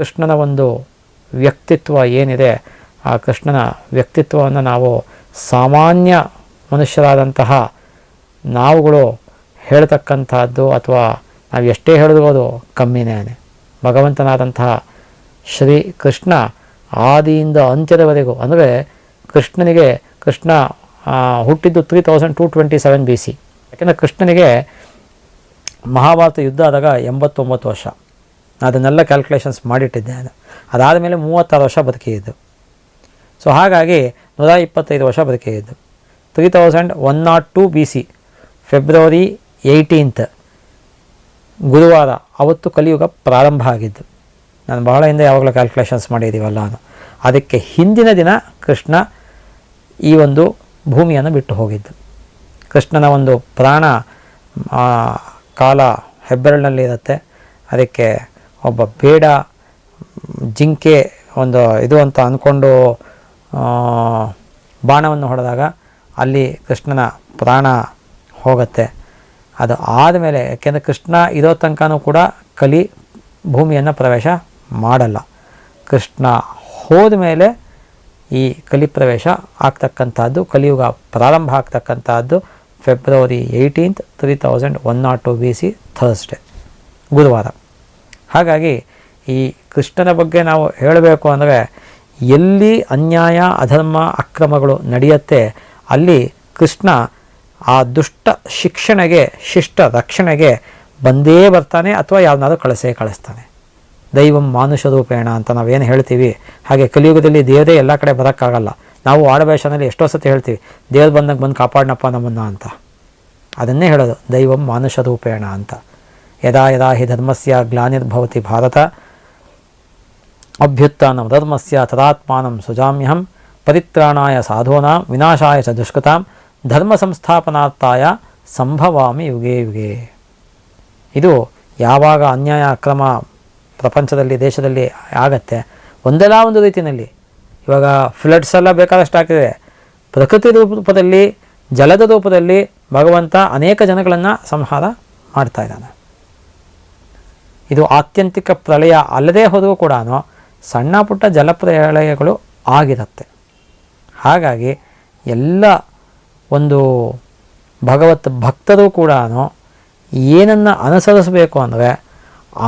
ಕೃಷ್ಣನ ಒಂದು ವ್ಯಕ್ತಿತ್ವ ಏನಿದೆ, ಆ ಕೃಷ್ಣನ ವ್ಯಕ್ತಿತ್ವವನ್ನು ನಾವು ಸಾಮಾನ್ಯ ಮನುಷ್ಯರಾದಂತಹ ನಾವುಗಳು ಹೇಳ್ತಕ್ಕಂತಹದ್ದು ಅಥವಾ ನಾವು ಎಷ್ಟೇ ಹೇಳಿದ್ರು ಅದು ಕಮ್ಮಿನೇ ಭಗವಂತನಾದಂತಹ ಶ್ರೀ ಕೃಷ್ಣ ಆದಿಯಿಂದ ಅಂತ್ಯದವರೆಗೂ, ಅಂದರೆ ಕೃಷ್ಣನಿಗೆ, ಕೃಷ್ಣ ಹುಟ್ಟಿದ್ದು three thousand two twenty seven B C ಯಾಕೆಂದರೆ ಕೃಷ್ಣನಿಗೆ ಮಹಾಭಾರತ ಯುದ್ಧ ಆದಾಗ ಎಂಬತ್ತೊಂಬತ್ತು ವರ್ಷ. ಅದನ್ನೆಲ್ಲ ಕ್ಯಾಲ್ಕುಲೇಷನ್ಸ್ ಮಾಡಿಟ್ಟಿದ್ದೆ ನಾನು ಅದಾದ ಮೇಲೆ ಮೂವತ್ತಾರು ವರ್ಷ ಬದುಕಿದ್ದು. ಸೊ ಹಾಗಾಗಿ ನೂರ ಇಪ್ಪತ್ತೈದು ವರ್ಷ ಬದುಕಿದ್ದು. Three thousand one nought two B C February eighteenth ಗುರುವಾರ ಅವತ್ತು ಕಲಿಯುಗ ಪ್ರಾರಂಭ ಆಗಿದ್ದು. ನಾನು ಬಹಳ ಹಿಂದೆ ಯಾವಾಗಲೂ ಕ್ಯಾಲ್ಕುಲೇಷನ್ಸ್ ಮಾಡಿದ್ದೀವಲ್ಲ ನಾನು. ಅದಕ್ಕೆ ಹಿಂದಿನ ದಿನ ಕೃಷ್ಣ ಈ ಒಂದು ಭೂಮಿಯನ್ನು ಬಿಟ್ಟು ಹೋಗಿದ್ದು. ಕೃಷ್ಣನ ಒಂದು ಪ್ರಾಣ ಕಾಲ ಹೆಬ್ಬೆರಳಿನಲ್ಲಿ ಇರುತ್ತೆ ಅದಕ್ಕೆ ಒಬ್ಬ ಬೇಡ ಜಿಂಕೆ ಒಂದು ಇದು ಅಂತ ಅಂದ್ಕೊಂಡು ಬಾಣವನ್ನು ಹೊಡೆದಾಗ ಅಲ್ಲಿ ಕೃಷ್ಣನ ಪ್ರಾಣ ಹೋಗುತ್ತೆ. ಅದು ಆದಮೇಲೆ, ಯಾಕೆಂದರೆ ಕೃಷ್ಣ ಇರೋ ತನಕನೂ ಕೂಡ ಕಲಿ ಭೂಮಿಯನ್ನು ಪ್ರವೇಶ ಮಾಡಲ್ಲ. ಕೃಷ್ಣ ಹೋದ ಮೇಲೆ ಈ ಕಲಿ ಪ್ರವೇಶ ಆಗ್ತಕ್ಕಂಥದ್ದು, ಕಲಿಯುಗ ಪ್ರಾರಂಭ ಆಗ್ತಕ್ಕಂಥದ್ದು February eighteenth three thousand one nought two B C Thursday ಗುರುವಾರ. ಹಾಗಾಗಿ ಈ ಕೃಷ್ಣನ ಬಗ್ಗೆ ನಾವು ಹೇಳಬೇಕು ಅಂದರೆ ಎಲ್ಲಿ ಅನ್ಯಾಯ, ಅಧರ್ಮ, ಅಕ್ರಮಗಳು ನಡೆಯುತ್ತೆ, ಅಲ್ಲಿ ಕೃಷ್ಣ ಆ ದುಷ್ಟ ಶಿಕ್ಷಣೆಗೆ, ಶಿಷ್ಟ ರಕ್ಷಣೆಗೆ ಬಂದೇ ಬರ್ತಾನೆ ಅಥವಾ ಯಾವನಾದ್ರೂ ಕಳಿಸೇ ಕಳಿಸ್ತಾನೆ. ದೈವಂ ಮಾನುಷ ರೂಪೇಣ ಅಂತ ನಾವೇನು ಹೇಳ್ತೀವಿ. ಹಾಗೆ ಕಲಿಯುಗದಲ್ಲಿ ದೇವರೇ ಎಲ್ಲ ಕಡೆ ಬರೋಕ್ಕಾಗಲ್ಲ. ನಾವು ಆಡಭಾಷೆನಲ್ಲಿ ಎಷ್ಟೋ ಸತಿ ಹೇಳ್ತೀವಿ, ದೇವ್ರು ಬಂದಂಗೆ ಬಂದು ಕಾಪಾಡನಪ್ಪ ನಮ್ಮನ್ನು ಅಂತ. ಅದನ್ನೇ ಹೇಳೋದು, ದೈವಂ ಮಾನುಷ ರೂಪೇಣ ಅಂತ. ಯದಾ ಯದಾ ಹಿ ಧರ್ಮಸ್ಯ ಗ್ಲಾನಿರ್ಭವತಿ ಭಾರತ ಅಭ್ಯುತ್ಥಾನಂ ಧರ್ಮಸ್ಯ ತದಾತ್ಮಾನಂ ಸುಜಾಮ್ಯಹಂ ಪರಿತ್ರಾಣಾಯ ಸಾಧೂನಾಂ ವಿನಾಶಾಯ ಚ ದುಷ್ಕೃತಾಂ ಧರ್ಮ ಸಂಸ್ಥಾಪನಾರ್ಥಾಯ ಸಂಭವಾಮಿ ಯುಗೇ ಯುಗೇ ಇದು ಯಾವಾಗ ಅನ್ಯಾಯ, ಅಕ್ರಮ ಪ್ರಪಂಚದಲ್ಲಿ, ದೇಶದಲ್ಲಿ ಆಗತ್ತೆ? ಒಂದಲ್ಲ ಒಂದು ರೀತಿಯಲ್ಲಿ. ಇವಾಗ ಫ್ಲಡ್ಸ್ ಎಲ್ಲ ಬೇಕಾದಷ್ಟು ಆಗ್ತಿದೆ. ಪ್ರಕೃತಿ ರೂಪದಲ್ಲಿ, ಜಲದ ರೂಪದಲ್ಲಿ ಭಗವಂತ ಅನೇಕ ಜನಗಳನ್ನು ಸಂಹಾರ ಮಾಡ್ತಾ ಇದ್ದಾನೆ. ಇದು ಆತ್ಯಂತಿಕ ಪ್ರಳಯ ಅಲ್ಲದೇ ಹೋದರೂ ಕೂಡ ಸಣ್ಣ ಪುಟ್ಟ ಜಲಪ್ರಳಯಗಳು ಆಗಿರುತ್ತೆ. ಹಾಗಾಗಿ ಎಲ್ಲ ಒಂದು ಭಗವತ್ ಭಕ್ತರು ಕೂಡ ಏನನ್ನು ಅನುಸರಿಸಬೇಕು ಅಂದರೆ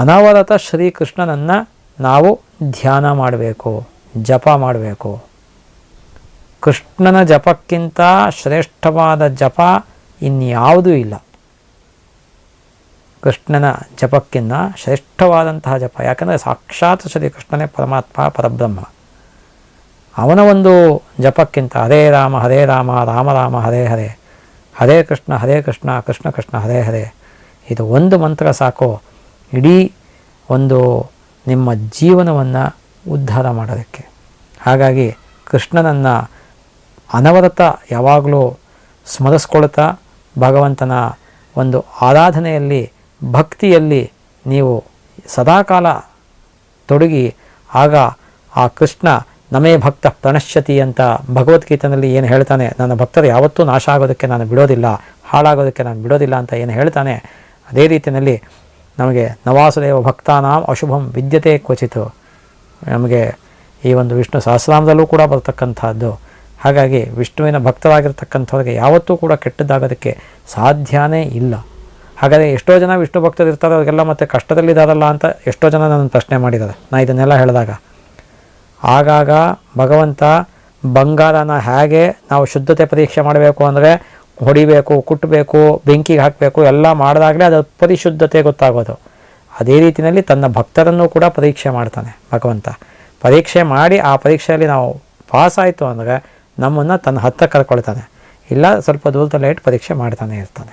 ಅನವರತ ಶ್ರೀಕೃಷ್ಣನನ್ನು ನಾವು ಧ್ಯಾನ ಮಾಡಬೇಕು, ಜಪ ಮಾಡಬೇಕು. ಕೃಷ್ಣನ ಜಪಕ್ಕಿಂತ ಶ್ರೇಷ್ಠವಾದ ಜಪ ಇನ್ಯಾವುದೂ ಇಲ್ಲ. ಕೃಷ್ಣನ ಜಪಕ್ಕಿನ್ನ ಶ್ರೇಷ್ಠವಾದಂತಹ ಜಪ. ಯಾಕಂದರೆ ಸಾಕ್ಷಾತ್ ಶ್ರೀಕೃಷ್ಣನೇ ಪರಮಾತ್ಮ, ಪರಬ್ರಹ್ಮ. ಅವನ ಒಂದು ಜಪಕ್ಕಿಂತ ಹರೇ ರಾಮ ಹರೇ ರಾಮ ರಾಮ ರಾಮ, ಹರೇ ಹರೇ ಹರೇ ಕೃಷ್ಣ ಹರೇ ಕೃಷ್ಣ ಕೃಷ್ಣ ಕೃಷ್ಣ, ಹರೇ ಹರೇ. ಇದು ಒಂದು ಮಂತ್ರ ಸಾಕು. ಇಡೀ ಒಂದು ನಿಮ್ಮ ಜೀವನವನ್ನು ಉದ್ಧಾರ ಮಾಡೋದಕ್ಕೆ. ಹಾಗಾಗಿ ಕೃಷ್ಣನನ್ನು ಅನವರತ ಯಾವಾಗಲೂ ಸ್ಮರಿಸ್ಕೊಳ್ತಾ ಭಗವಂತನ ಒಂದು ಆರಾಧನೆಯಲ್ಲಿ ಭಕ್ತಿಯಲ್ಲಿ ನೀವು ಸದಾಕಾಲ ತೊಡಗಿ, ಆಗ ಆ ಕೃಷ್ಣ, ನಮೇ ಭಕ್ತ ಪ್ರಣಶ್ಯತಿ ಅಂತ ಭಗವದ್ಗೀತೆಯಲ್ಲಿ ಏನು ಹೇಳ್ತಾನೆ, ನನ್ನ ಭಕ್ತರು ಯಾವತ್ತೂ ನಾಶ ಆಗೋದಕ್ಕೆ ನಾನು ಬಿಡೋದಿಲ್ಲ, ಹಾಳಾಗೋದಕ್ಕೆ ನಾನು ಬಿಡೋದಿಲ್ಲ ಅಂತ ಏನು ಹೇಳ್ತಾನೆ, ಅದೇ ರೀತಿಯಲ್ಲಿ ನಮಗೆ ನವಾಸುದೇವ ಭಕ್ತಾನಾಂ ಅಶುಭಂ ವಿದ್ಯತೆ ಕ್ವಚಿತು. ನಮಗೆ ಈ ಒಂದು ವಿಷ್ಣು ಸಹಸ್ರಾಮದಲ್ಲೂ ಕೂಡ ಬರ್ತಕ್ಕಂಥದ್ದು. ಹಾಗಾಗಿ ವಿಷ್ಣುವಿನ ಭಕ್ತರಾಗಿರ್ತಕ್ಕಂಥವ್ರಿಗೆ ಯಾವತ್ತೂ ಕೂಡ ಕೆಟ್ಟದ್ದಾಗೋದಕ್ಕೆ ಸಾಧ್ಯನೇ ಇಲ್ಲ. ಹಾಗಾದರೆ ಎಷ್ಟೋ ಜನ ವಿಷ್ಣು ಭಕ್ತರು ಇರ್ತಾರೆ ಅವರಿಗೆಲ್ಲ ಮತ್ತೆ ಕಷ್ಟದಲ್ಲಿದ್ದಾರಲ್ಲ ಅಂತ ಎಷ್ಟೋ ಜನ ನನ್ನ ಪ್ರಶ್ನೆ ಮಾಡಿದ್ದಾರೆ. ನಾ ಇದನ್ನೆಲ್ಲ ಹೇಳಿದಾಗ. ಆಗಾಗ ಭಗವಂತ ಬಂಗಾರನ ಹೇಗೆ ನಾವು ಶುದ್ಧತೆ ಪರೀಕ್ಷೆ ಮಾಡಬೇಕು ಅಂದರೆ ಹೊಡಿಬೇಕು ಕುಟ್ಟಬೇಕು ಬೆಂಕಿಗೆ ಹಾಕಬೇಕು, ಎಲ್ಲ ಮಾಡಿದಾಗಲೇ ಅದರ ಪರಿಶುದ್ಧತೆ ಗೊತ್ತಾಗೋದು. ಅದೇ ರೀತಿಯಲ್ಲಿ ತನ್ನ ಭಕ್ತರನ್ನು ಕೂಡ ಪರೀಕ್ಷೆ ಮಾಡ್ತಾನೆ ಭಗವಂತ. ಪರೀಕ್ಷೆ ಮಾಡಿ ಆ ಪರೀಕ್ಷೆಯಲ್ಲಿ ನಾವು ಪಾಸ್ ಆಯಿತು ಅಂದರೆ ನಮ್ಮನ್ನು ತನ್ನ ಹತ್ತ ಕರ್ಕೊಳ್ತಾನೆ. ಇಲ್ಲ ಸ್ವಲ್ಪ ದೂರದಲ್ಲಿ ಇಟ್ಟು ಪರೀಕ್ಷೆ ಮಾಡ್ತಾನೆ ಇರ್ತಾನೆ.